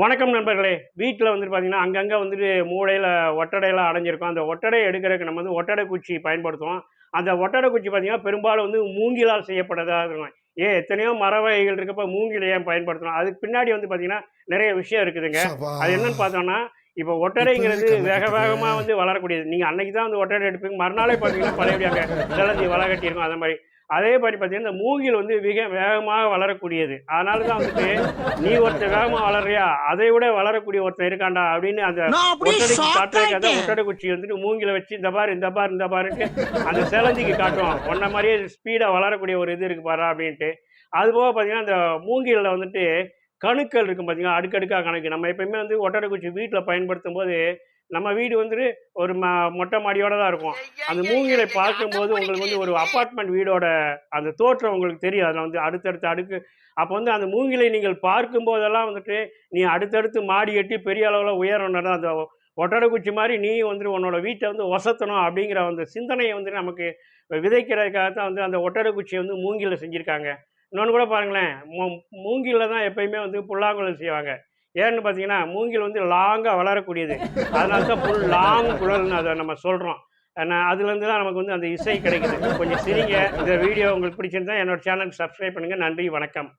வணக்கம் நண்பர்களே. வீட்டில் வந்துட்டு பார்த்தீங்கன்னா அங்கங்கே வந்துட்டு மூளையில் ஒட்டடையெல்லாம் அடைஞ்சிருக்கும். அந்த ஒட்டடை எடுக்கிறதுக்கு நம்ம வந்து ஒட்டடை குச்சி பயன்படுத்துவோம். அந்த ஒட்டடை குச்சி பார்த்தீங்கன்னா பெரும்பாலும் வந்து மூங்கிலால் செய்யப்பட்டதாக இருக்கும் ஏன் எத்தனையோ மர வகைகள் இருக்கப்ப மூங்கில் ஏன் பயன்படுத்தணும்? அதுக்கு பின்னாடி வந்து பார்த்தீங்கன்னா நிறைய விஷயம் இருக்குதுங்க. அது என்னன்னு பார்த்தோம்னா இப்போ ஒட்டடைங்கிறது வேக வேகமாக வந்து வளரக்கூடியது. நீங்கள் அன்னைக்கு தான் வந்து ஒட்டடை எடுப்பீங்க. மறுநாளே பார்த்தீங்கன்னா பழையபடி அங்கே சிலந்தி வள கட்டியிருக்கும். அந்த மாதிரி அதே மாதிரி பார்த்தீங்கன்னா இந்த மூங்கில் வந்து மிக வேகமாக வளரக்கூடியது. அதனால தான் வந்துட்டு நீ ஒருத்தர் வேகமாக வளர்றியா? அதை விட வளரக்கூடிய ஒருத்தன் இருக்காண்டா அப்படின்னு அந்த ஒட்டடைக்கு shock காட்டுறதுக்கு அதான் ஆயிட்டேன். ஒட்டடை குச்சி வந்துட்டு மூங்கில வச்சு இந்த பாரு இந்த பாரு இந்த பாருன்ட்டு அந்த சிலந்திக்கு காட்டுவோம் உன்ன மாதிரியே ஸ்பீடாக வளரக்கூடிய ஒரு இது இருக்கு பாரு அப்படின்ட்டு. அது போக பார்த்தீங்கன்னா இந்த மூங்கிலில் வந்துட்டு கணுக்கள் இருக்கும் பார்த்தீங்கன்னா அடுக்கடுக்காக கணக்கு. நம்ம எப்பயுமே வந்து ஒட்டடை குச்சி வீட்டில் பயன்படுத்தும் போது நம்ம வீடு வந்துட்டு ஒரு ம மொட்டை மாடியோட தான் இருக்கும். அந்த மூங்கிலை பார்க்கும்போது உங்களுக்கு வந்து ஒரு அப்பார்ட்மெண்ட் வீடோட அந்த தோற்றம் உங்களுக்கு தெரியும். அதில் வந்து அடுத்தடுத்து அடுக்கு அப்போ வந்து அந்த மூங்கிலை நீங்கள் பார்க்கும்போதெல்லாம் வந்துட்டு நீ அடுத்தடுத்து மாடி கட்டி பெரிய அளவில் உயரணும் அந்த ஒட்டடை குச்சி மாதிரி நீ வந்துட்டு உன்னோட வீட்டை வந்து ஒசத்தணும் அப்படிங்கிற அந்த சிந்தனையை வந்து நமக்கு விதைக்கிறதுக்காக தான் வந்து அந்த ஒட்டடை குச்சியை வந்து மூங்கிலில் செஞ்சுருக்காங்க. இன்னொன்று கூட பாருங்களேன் மூ மூங்கிலில் தான் எப்பயுமே வந்து புல்லாங்குழல் செய்வாங்க. ஏன்னு பார்த்தீங்கன்னா மூங்கில் வந்து லாங்காக வளரக்கூடியது. அதனால தான் ஃபுல் லாங் குழல்னு அதை நம்ம சொல்கிறோம் அதுலேருந்து தான் நமக்கு வந்து அந்த இசை கிடைக்குது. கொஞ்சம் சிரிங்க. இந்த வீடியோ உங்களுக்கு பிடிச்சிருந்தா என்னோட சேனலுக்கு சப்ஸ்கிரைப் பண்ணுங்கள் நன்றி வணக்கம்.